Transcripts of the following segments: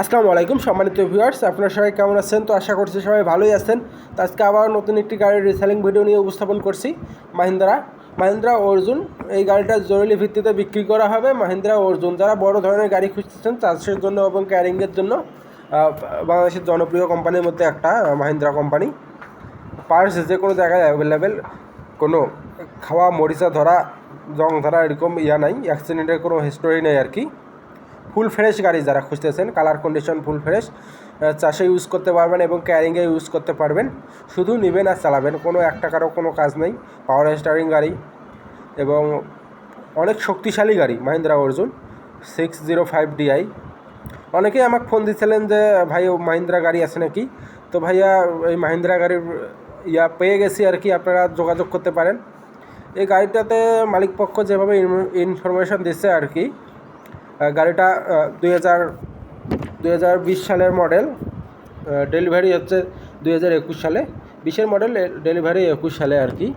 আসসালামু আলাইকুম, সম্মানিত ভিউয়ার্স আপনারা সবাই কেমন আছেন? তো আশা করছি সবাই ভালোই আছেন। তো আজকে আবার নতুন একটি গাড়ির রিসেলিং ভিডিও নিয়ে উপস্থাপন করছি, মাহিন্দ্রা। মাহিন্দ্রা অর্জুন, এই গাড়িটা জরুরি ভিত্তিতে বিক্রি করা হবে। মাহিন্দ্রা অর্জুন, যারা বড় ধরনের গাড়ি খুঁজতেছেন চাষের জন্য এবং ক্যারিংয়ের জন্য বাংলাদেশের জনপ্রিয় কোম্পানির মধ্যে একটা মাহিন্দ্রা কোম্পানি পার্স যে কোনো জায়গায় অ্যাভেলেবেল কোনো খাওয়া, মরিচা ধরা, জং ধরা এরকম ইয়া নাই অ্যাক্সিডেন্টের কোনো হিস্টোরি নেই আর কি। ফুল ফ্রেশ গাড়ি যারা খুঁজতেছেন কালার কন্ডিশন ফুল ফ্রেশ চাষে ইউজ করতে পারবেন এবং ক্যারিংয়ে ইউজ করতে পারবেন। শুধু নেবেন আর চালাবেন, কোনো এক টাকারও কোনো কাজ নেই। পাওয়ার স্টারিং গাড়ি এবং অনেক শক্তিশালী গাড়ি Mahindra Arjun six zero five DI অনেকেই আমাকে ফোন দিচ্ছিলেন যে, ভাই মাহিন্দ্রা গাড়ি আছে নাকি? তো ভাইয়া, এই মাহিন্দ্রা গাড়ির ইয়া পেয়ে গেছি আর কি, আপনারা যোগাযোগ করতে পারেন। এই গাড়িটাতে মালিকপক্ষ যেভাবে ইনফরমেশন দিচ্ছে আর কি গাড়িটা দুই হাজার দুই হাজার বিশ সালের মডেল ডেলিভারি হচ্ছে দুই হাজার একুশ সালে। বিশের মডেল ডেলিভারি একুশ সালে আর কি।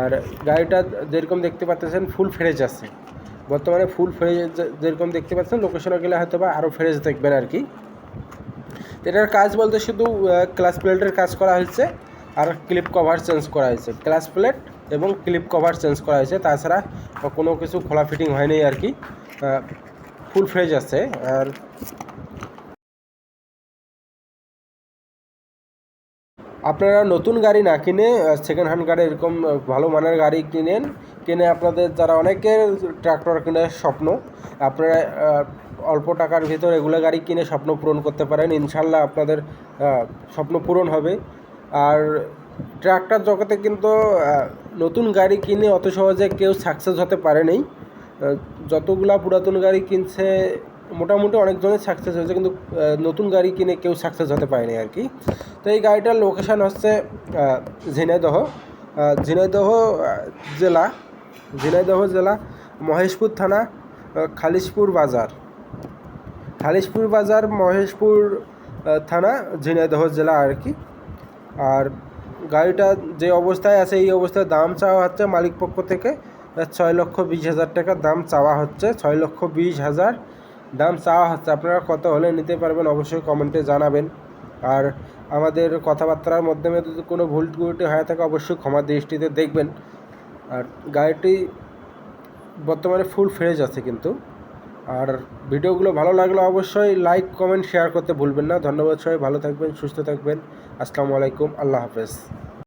আর গাড়িটা যেরকম দেখতে পাচ্ছেন ফুল ফ্রেশ আছে। বর্তমানে ফুল ফ্রেশ যেরকম দেখতে পাচ্ছেন লোকেশনে গেলে হয়তো বা আরও ফ্রেশ দেখবেন আর কি। এটার কাজ বলতে শুধু ক্লাস প্লেটের কাজ করা হয়েছে, আর ক্লিপ কভার চেঞ্জ করা হয়েছে। ক্লাস প্লেট এবং ক্লিপ কভার চেঞ্জ করা হয়েছে। তাছাড়া কোনো কিছু খোলা ফিটিং হয়নি আর কি। ফুল ফ্রেশ আছে। আর আপনারা নতুন গাড়ি না কিনে সেকেন্ড হ্যান্ড গাড়ি এরকম ভালো মানের গাড়ি কিনেন, কিনে আপনাদের যারা অনেকের ট্রাক্টর কেনার স্বপ্ন, আপনারা অল্প টাকার ভিতর এগুলো গাড়ি কিনে স্বপ্ন পূরণ করতে পারেন। ইনশাল্লাহ আপনাদের স্বপ্ন পূরণ হবে। আর ট্রাক্টর জগতে কিন্তু নতুন গাড়ি কিনে অত সহজে কেউ সাকসেস হতে পারেনি যতগুলা পুরাতন গাড়ি কিনছে, মোটামুটি অনেকজনের সাকসেস হয়েছে, কিন্তু নতুন গাড়ি কিনে কেউ সাকসেস হতে পারেনি আর কি। তো এই গাড়িটার লোকেশান হচ্ছে ঝিনাইদহ। ঝিনাইদহ জেলা। ঝিনাইদহ জেলা, মহেশপুর থানা খালিশপুর বাজার। খালিশপুর বাজার, মহেশপুর থানা, ঝিনাইদহ জেলা আর কি। আর গাড়িটা যে অবস্থায় আছে, এই অবস্থায় দাম চাওয়া হচ্ছে মালিক পক্ষ থেকে। ছয় লক্ষ বিশ হাজার টাকা দাম চাওয়া হচ্ছে, ছয় লক্ষ বিশ হাজার দাম চাওয়া হচ্ছে। আপনারা কত হলে নিতে পারবেন অবশ্যই কমেন্টে জানাবেন। আর আমাদের কথাবার্তার মাধ্যমে যদি কোনো ভুল ত্রুটি হয়ে থাকে, অবশ্যই ক্ষমা দৃষ্টিতে দেখবেন। আর গাড়িটি বর্তমানে ফুল ফ্রেশ আছে কিন্তু। আর ভিডিওগুলো ভালো লাগলে অবশ্যই লাইক কমেন্ট শেয়ার করতে ভুলবেন না। ধন্যবাদ সবাই, ভালো থাকবেন, সুস্থ থাকবেন। আসসালামু আলাইকুম, আল্লাহ হাফেজ।